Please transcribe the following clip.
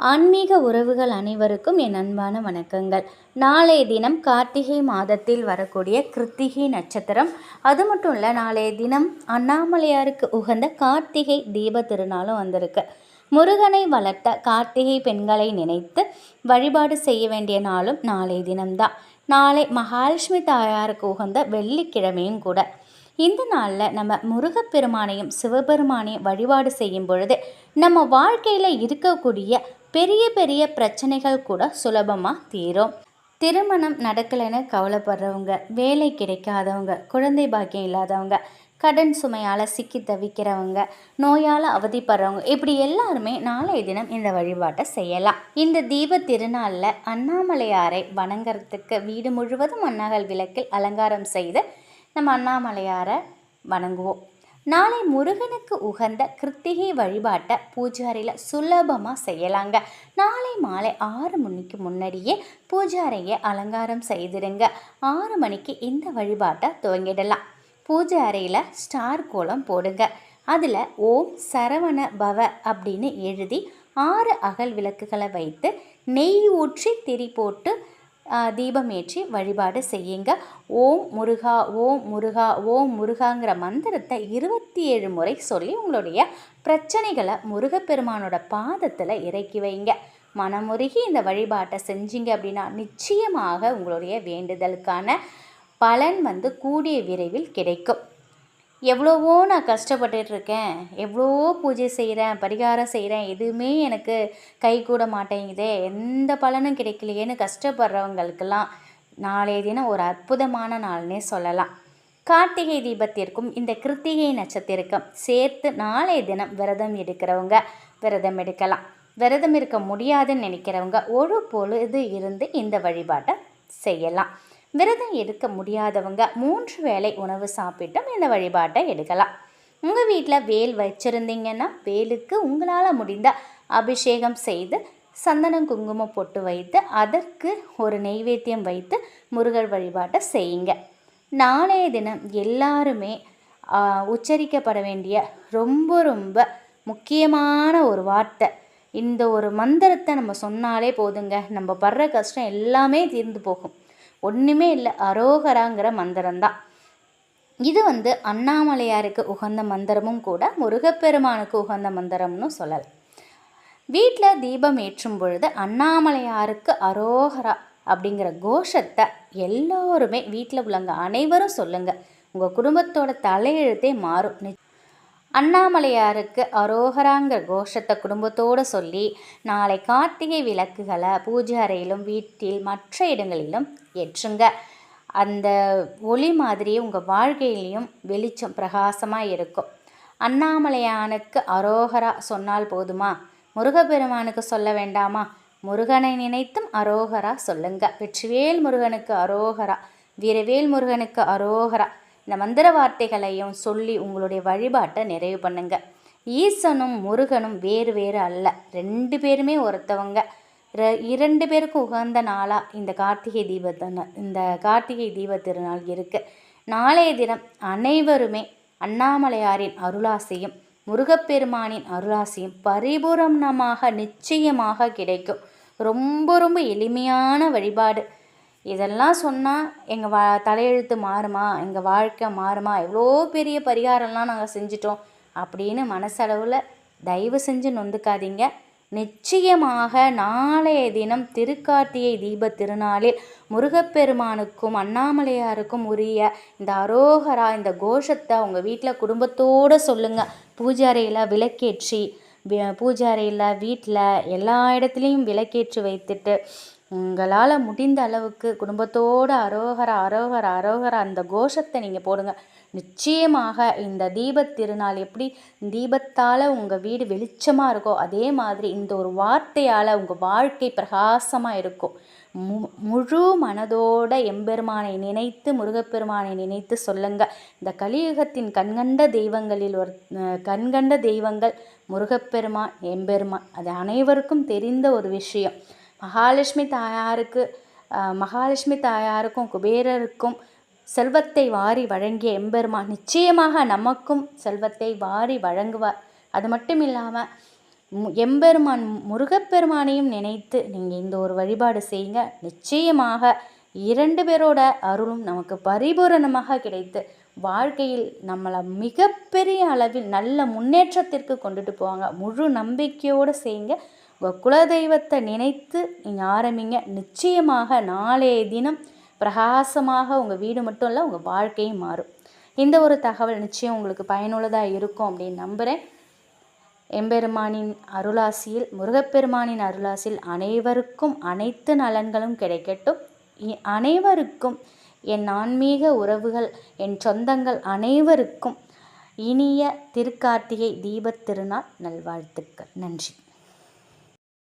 ஆன்மீக உறவுகள் அனைவருக்கும் என் அன்பான வணக்கங்கள். நாளைய தினம் கார்த்திகை மாதத்தில் வரக்கூடிய கிருத்திகை நட்சத்திரம். அது மட்டும் இல்லை நாளைய தினம் அண்ணாமலையாருக்கு உகந்த கார்த்திகை தீப திருநாளும் வந்திருக்கு. முருகனை வளர்த்த கார்த்திகை பெண்களை நினைத்து வழிபாடு செய்ய வேண்டிய நாளும் நாளைய தினம்தான். நாளை மகாலட்சுமி தாயாருக்கு உகந்த வெள்ளிக்கிழமையும் கூட. இந்த நாளில் நம்ம முருகப்பெருமானையும் சிவபெருமானையும் வழிபாடு செய்யும் பொழுது நம்ம வாழ்க்கையில் இருக்கக்கூடிய பெரிய பெரிய பிரச்சனைகள் கூட சுலபமாக தீரும். திருமணம் நடக்கலைன்னு கவலைப்படுறவங்க வேலை கிடைக்காதவங்க குழந்தை பாக்கியம் இல்லாதவங்க கடன் சுமையால் சிக்கி தவிக்கிறவங்க நோயால் அவதிப்படுறவங்க இப்படி எல்லாருமே நாளைய தினம் இந்த வழிபாட்டை செய்யலாம். இந்த தீப திருநாளில் அண்ணாமலையாரை வணங்குறதுக்கு வீடு முழுவதும் அன்னகல் விளக்கில் அலங்காரம் செய்து நம்ம அண்ணாமலையாரை வணங்குவோம். நாளை முருகனுக்கு உகந்த கிருத்திகை வழிபாட்டை பூஜாரியில் சுலபமாக செய்யலாங்க. நாளை மாலை ஆறு மணிக்கு முன்னாடியே பூஜாரியை அலங்காரம் செய்திருங்க ஆறு மணிக்கு இந்த வழிபாட்டை துவங்கிடலாம். பூஜை அறையில் ஸ்டார் கோலம் போடுங்க. அதில் ஓம் சரவண பவ அப்படின்னு எழுதி ஆறு அகல் விளக்குகளை வைத்து நெய் ஊற்றி திரி போட்டு தீபம் ஏற்றி வழிபாடு செய்யுங்க. ஓம் முருகா ஓம் முருகா ஓம் முருகாங்கிற மந்திரத்தை இருபத்தி ஏழு முறை சொல்லி உங்களுடைய பிரச்சனைகளை முருகப்பெருமானோட பாதத்தில் இறக்கி வைங்க. மனமுருகி இந்த வழிபாட்டை செஞ்சீங்க அப்படின்னா நிச்சயமாக உங்களுடைய வேண்டுதலுக்கான பலன் வந்து கூடிய விரைவில் கிடைக்கும். எவ்வளவோ நான் கஷ்டப்பட்டுட்ருக்கேன். எவ்வளவோ பூஜை செய்கிறேன் பரிகாரம் செய்கிறேன் எதுவுமே எனக்கு கை கூட மாட்டேங்குதே. எந்த பலனும் கிடைக்கலையேன்னு கஷ்டப்படுறவங்களுக்கெல்லாம் நாளைய தினம் ஒரு அற்புதமான நாள்னே சொல்லலாம். கார்த்திகை தீபத்திற்கும் இந்த கிருத்திகை நட்சத்திரக்கும் சேர்த்து நாளைய தினம் விரதம் எடுக்கிறவங்க விரதம் எடுக்கலாம். விரதம் இருக்க முடியாதுன்னு நினைக்கிறவங்க ஒரு பொழுது இருந்து இந்த வழிபாட்டை செய்யலாம். விரதம் எடுக்க முடியாதவங்க மூன்று வேளை உணவு சாப்பிட்டும் இந்த வழிபாட்டை எடுக்கலாம். உங்கள் வீட்டில் வேல் வச்சுருந்தீங்கன்னா வேலுக்கு உங்களால் முடிந்த அபிஷேகம் செய்து சந்தனம் குங்குமம் பொட்டு வைத்து அதற்கு ஒரு நெய்வேத்தியம் வைத்து முருகர் வழிபாட்டை செய்யுங்க. நாளைய தினம் எல்லாருமே உச்சரிக்கப்பட வேண்டிய ரொம்ப ரொம்ப முக்கியமான ஒரு வார்த்தை. இந்த ஒரு மந்திரத்தை நம்ம சொன்னாலே போதுங்க. நம்ம படுற கஷ்டம் எல்லாமே தீர்ந்து போகும். ஒன்றுமே இல்லை. அரோகராங்கிற மந்திரம்தான். இது வந்து அண்ணாமலையாருக்கு உகந்த மந்திரமும் கூட முருகப்பெருமானுக்கு உகந்த மந்திரம்னு சொல்லலாம். வீட்டில் தீபம் ஏற்றும் பொழுது அண்ணாமலையாருக்கு அரோகரா அப்படிங்கிற கோஷத்தை எல்லோருமே வீட்டில் உள்ளவங்க அனைவரும் சொல்லுங்கள் உங்கள் குடும்பத்தோட தலையெழுத்தே மாறும். அண்ணாமலையாருக்கு அரோகராங்கிற கோஷத்தை குடும்பத்தோடு சொல்லி நாளை கார்த்திகை விளக்குகளை பூஜை அறையிலும் வீட்டில் மற்ற இடங்களிலும் ஏற்றுங்க. அந்த ஒளி மாதிரி உங்கள் வாழ்க்கையிலையும் வெளிச்சம் பிரகாசமாக இருக்கும். அண்ணாமலையானுக்கு அரோகரா சொன்னால் போதுமா? முருகப்பெருமானுக்கு சொல்ல வேண்டாமா? முருகனை நினைத்தும் அரோகரா சொல்லுங்க. வெற்றிவேல் முருகனுக்கு அரோகரா வீரவேல் முருகனுக்கு அரோகரா. இந்த மந்திர வார்த்தைகளையும் சொல்லி உங்களுடைய வழிபாட்டை நிறைவு பண்ணுங்க. ஈசனும் முருகனும் வேறு வேறு அல்ல. ரெண்டு பேருமே ஒருத்தவங்க. இரண்டு பேருக்கும் உகந்த நாளாக இந்த கார்த்திகை தீபத்தின இந்த கார்த்திகை தீப திருநாள் இருக்குது நாளைய தினம் அனைவருமே அண்ணாமலையாரின் அருளாசையும் முருகப்பெருமானின் அருளாசியும் பரிபூரணமாக நிச்சயமாக கிடைக்கும். ரொம்ப ரொம்ப எளிமையான வழிபாடு. இதெல்லாம் சொன்னால் எங்கள் வா தலையெழுத்து மாறுமா? எங்கள் வாழ்க்கை மாறுமா? எவ்வளோ பெரிய பரிகாரம்லாம் நாங்கள் செஞ்சிட்டோம். அப்படின்னு மனசளவில் தயவு செஞ்சு நொந்துக்காதீங்க. நிச்சயமாக நாளைய தினம் திருக்கார்த்திகை தீப திருநாளில் முருகப்பெருமானுக்கும் அண்ணாமலையாருக்கும் உரிய இந்த அரோகரா இந்த கோஷத்தை உங்கள் வீட்டில் குடும்பத்தோடு சொல்லுங்கள் பூஜாரையில் விளக்கேற்றி பூஜாரையில் வீட்டில் எல்லா இடத்துலையும் விளக்கேற்றி வைத்துட்டு உங்களால் முடிந்த அளவுக்கு குடும்பத்தோடு அரோகர அரோகர அரோகர அந்த கோஷத்தை நீங்கள் போடுங்க. நிச்சயமாக இந்த தீபத் திருநாள் எப்படி தீபத்தால் உங்கள் வீடு வெளிச்சமாக இருக்கோ அதே மாதிரி இந்த ஒரு வார்த்தையால் உங்கள் வாழ்க்கை பிரகாசமாக இருக்கும். மு முழு மனதோட எம்பெருமானை நினைத்து முருகப்பெருமானை நினைத்து சொல்லுங்க. இந்த கலியுகத்தின் கண்கண்ட தெய்வங்களில் ஒரு கண்கண்ட தெய்வங்கள் முருகப்பெருமான் எம்பெருமான். அது அனைவருக்கும் தெரிந்த ஒரு விஷயம். மகாலட்சுமி தாயாருக்கு மகாலட்சுமி தாயாருக்கும் குபேரருக்கும் செல்வத்தை வாரி வழங்கிய எம்பெருமான் நிச்சயமாக நமக்கும் செல்வத்தை வாரி வழங்குவார். அது மட்டும் இல்லாமல் எம்பெருமான் முருகப்பெருமானையும் நினைத்து நீங்கள் இந்த ஒரு வழிபாடு செய்யுங்க. நிச்சயமாக இரண்டு பேரோட அருளும் நமக்கு பரிபூரணமாக கிடைத்து வாழ்க்கையில் நம்மளை மிகப்பெரிய அளவில் நல்ல முன்னேற்றத்திற்கு கொண்டுட்டு போவாங்க. முழு நம்பிக்கையோடு செய்யுங்க. உங்கள் குலதெய்வத்தை நினைத்து நீங்கள் ஆரம்பிங்க. நிச்சயமாக நாளைய தினம் பிரகாசமாக உங்கள் வீடு மட்டும் இல்லை உங்கள் வாழ்க்கையும் மாறும். இந்த ஒரு தகவல் நிச்சயம் உங்களுக்கு பயனுள்ளதாக இருக்கும் அப்படின்னு நம்புகிறேன் எம்பெருமானின் அருளாசியில் முருகப்பெருமானின் அருளாசியில் அனைவருக்கும் அனைத்து நலன்களும் கிடைக்கட்டும். அனைவருக்கும் என் ஆன்மீக உறவுகள் என் சொந்தங்கள் அனைவருக்கும் இனிய திருக்கார்த்திகை தீபத் திருநாள் நல்வாழ்த்துக்கள். நன்றி.